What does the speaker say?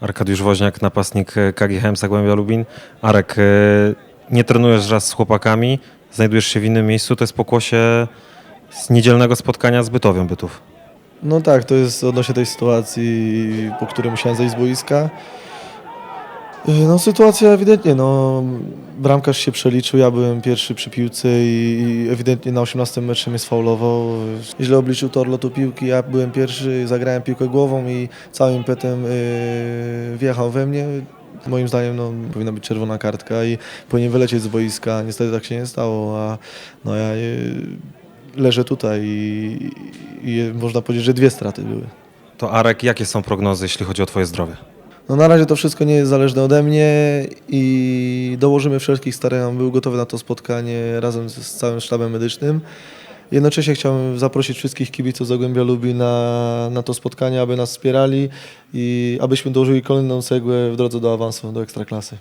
Arkadiusz Woźniak, napastnik e, KGHM Zagłębia Lubin. Arek, e, nie trenujesz raz z chłopakami, znajdujesz się w innym miejscu, to jest pokłosie z niedzielnego spotkania z Bytowią Bytów. No tak, to jest odnośnie tej sytuacji, po której musiałem zejść z boiska. Yy, No sytuacja ewidentnie, no bramkarz się przeliczył, ja byłem pierwszy przy piłce i ewidentnie na 18 meczu mnie sfaulował. Źle obliczył tor lotu piłki, ja byłem pierwszy, zagrałem piłkę głową i całym impetem yy, wjechał we mnie. Moim zdaniem no, powinna być czerwona kartka i powinien wylecieć z boiska. Niestety tak się nie stało, a no ja yy, leżę tutaj i, i można powiedzieć, że dwie straty były. To Arek, jakie są prognozy, jeśli chodzi o Twoje zdrowie? No na razie to wszystko nie jest zależne ode mnie i dołożymy wszelkich starań, był gotowy na to spotkanie razem z, z całym sztabem medycznym. Jednocześnie chciałbym zaprosić wszystkich kibiców Zagłębia Lubi na, na to spotkanie, aby nas wspierali i abyśmy dołożyli kolejną cegłę w drodze do awansu do Ekstraklasy.